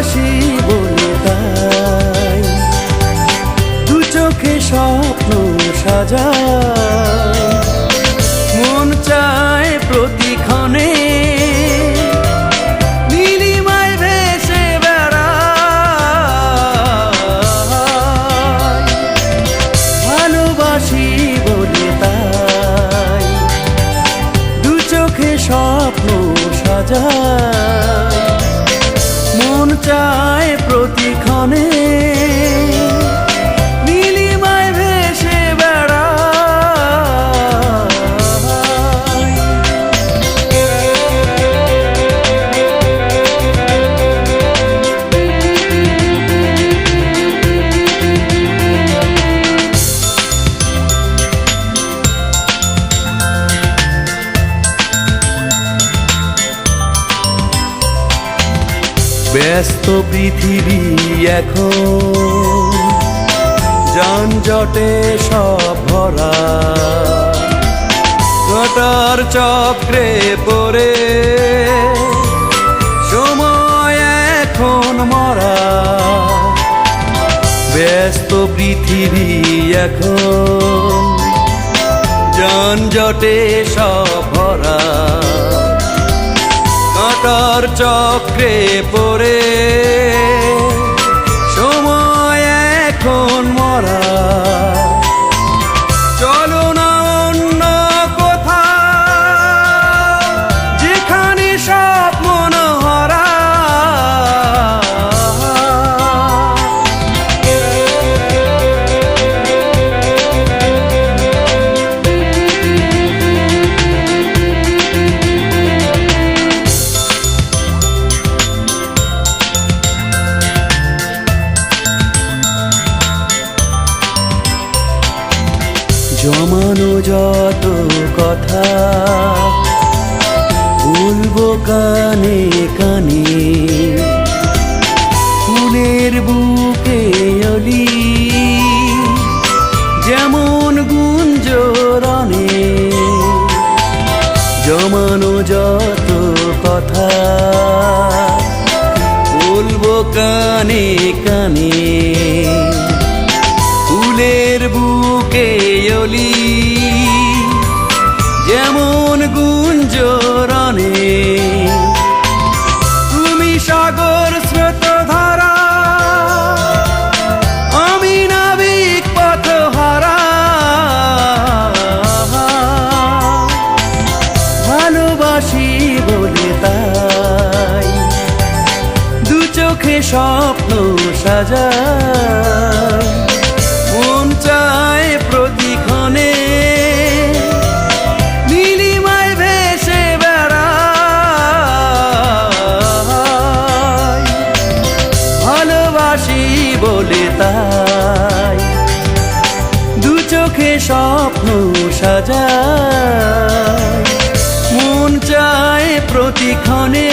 ভালোবাসি বলে তাই। দু চোখে স্বপ্ন সাজায় মন চায় প্রতিক্ষণে ভেসে দু চোখে স্বপ্ন মন চায় প্রতিক্ষণে। ব্যস্ত পৃথিবী এখন। যানজটে সব ভরা। ঘটার চক্রে পড়ে। সময় এখন মরা। ব্যস্ত পৃথিবী এখন। যানজটে সব ভরা। কাটার পড়ে। সময় এখন যত কথা। বলব কানে কানে, ফুলের বুকে অলি। যেমন গুঞ্জরণে, জমানো যত কথা। বলব কানে কানে স্বপ্ন সাজায় মন চায় প্রতিক্ষণে নীলিমায় ভেসে বেড়ায়। ভালোবাসি বলে তাই দু চোখে স্বপ্ন সাজায়। মন চায় প্রতিক্ষণে